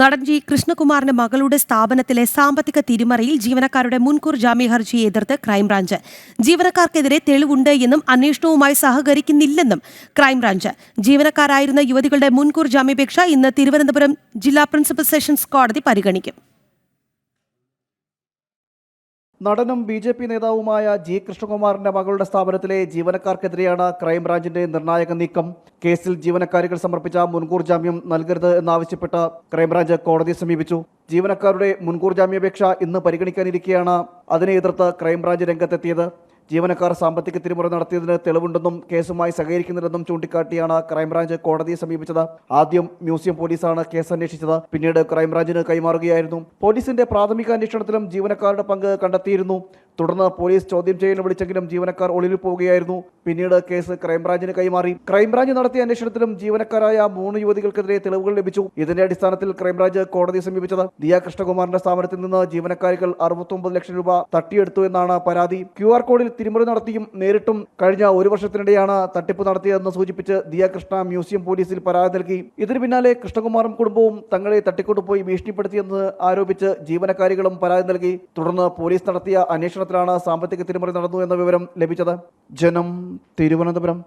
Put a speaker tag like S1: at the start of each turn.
S1: നടൻ ജി കൃഷ്ണകുമാറിന്റെ മകളുടെ സ്ഥാപനത്തിലെ സാമ്പത്തിക തിരിമറിയിൽ ജീവനക്കാരുടെ മുൻകൂർ ജാമ്യ ഹർജിയെ എതിർത്ത് ക്രൈംബ്രാഞ്ച്. ജീവനക്കാർക്കെതിരെ തെളിവുണ്ട് എന്നും അന്വേഷണവുമായി സഹകരിക്കുന്നില്ലെന്നും ക്രൈംബ്രാഞ്ച്. ജീവനക്കാരായിരുന്ന യുവതികളുടെ മുൻകൂർ ജാമ്യാപേക്ഷ ഇന്ന് തിരുവനന്തപുരം ജില്ലാ പ്രിൻസിപ്പൽ സെഷൻസ് കോടതി പരിഗണിക്കും.
S2: നടനും ബി ജെ പി നേതാവുമായ ജി കൃഷ്ണകുമാറിന്റെ മകളുടെ സ്ഥാപനത്തിലെ ജീവനക്കാർക്കെതിരെയാണ് ക്രൈംബ്രാഞ്ചിന്റെ നിർണായക നീക്കം. കേസിൽ ജീവനക്കാരികൾ സമർപ്പിച്ച മുൻകൂർ ജാമ്യം നൽകരുത് എന്നാവശ്യപ്പെട്ട് ക്രൈംബ്രാഞ്ച് കോടതിയെ സമീപിച്ചു. ജീവനക്കാരുടെ മുൻകൂർ ജാമ്യാപേക്ഷ ഇന്ന് പരിഗണിക്കാനിരിക്കെയാണ് അതിനെ എതിർത്ത് ക്രൈംബ്രാഞ്ച് രംഗത്തെത്തിയത്. ജീവനക്കാർ സാമ്പത്തിക തിരിമുറ നടത്തിയതിന് തെളിവുണ്ടെന്നും കേസുമായി സഹകരിക്കുന്നില്ലെന്നും ചൂണ്ടിക്കാട്ടിയാണ് ക്രൈംബ്രാഞ്ച് കോടതിയെ സമീപിച്ചത്. ആദ്യം മ്യൂസിയം പോലീസാണ് കേസ് അന്വേഷിച്ചത് പിന്നീട് ക്രൈംബ്രാഞ്ചിന് കൈമാറുകയായിരുന്നു. പോലീസിന്റെ പ്രാഥമിക അന്വേഷണത്തിലും ജീവനക്കാരുടെ പങ്ക് കണ്ടെത്തിയിരുന്നു. തുടർന്ന് പോലീസ് ചോദ്യം ചെയ്യലിന് വിളിച്ചെങ്കിലും ജീവനക്കാർ ഒളിവിൽ പോവുകയായിരുന്നു. പിന്നീട് കേസ് ക്രൈംബ്രാഞ്ചിന് കൈമാറി. ക്രൈംബ്രാഞ്ച് നടത്തിയ അന്വേഷണത്തിലും ജീവനക്കാരായ മൂന്ന് യുവതികൾക്കെതിരെ തെളിവുകൾ ലഭിച്ചു. ഇതിന്റെ അടിസ്ഥാനത്തിൽ ക്രൈംബ്രാഞ്ച് കോടതിയെ സമീപിച്ചത്. ദിയ കൃഷ്ണകുമാറിന്റെ സ്ഥാപനത്തിൽ നിന്ന് ജീവനക്കാരികൾ അറുപത്തൊമ്പത് ലക്ഷം രൂപ തട്ടിയെടുത്തു എന്നാണ് പരാതി. ക്യു ആർ കോഡിൽ തിരിമറി നടത്തിയും നേരിട്ടും കഴിഞ്ഞ ഒരു വർഷത്തിനിടെയാണ് തട്ടിപ്പ് നടത്തിയതെന്ന് സൂചിപ്പിച്ച് ദിയ കൃഷ്ണ മ്യൂസിയം പോലീസിൽ പരാതി നൽകി. ഇതിനു പിന്നാലെ കൃഷ്ണകുമാറും കുടുംബവും തങ്ങളെ തട്ടിക്കൊണ്ടുപോയി ഭീഷണിപ്പെടുത്തിയെന്ന് ആരോപിച്ച് ജീവനക്കാരികളും പരാതി നൽകി. തുടർന്ന് പോലീസ് നടത്തിയ അന്വേഷണത്തിലാണ് സാമ്പത്തിക തിരിമറി നടന്നു എന്ന വിവരം ലഭിച്ചത്. ജനം തിരുവനന്തപുരം.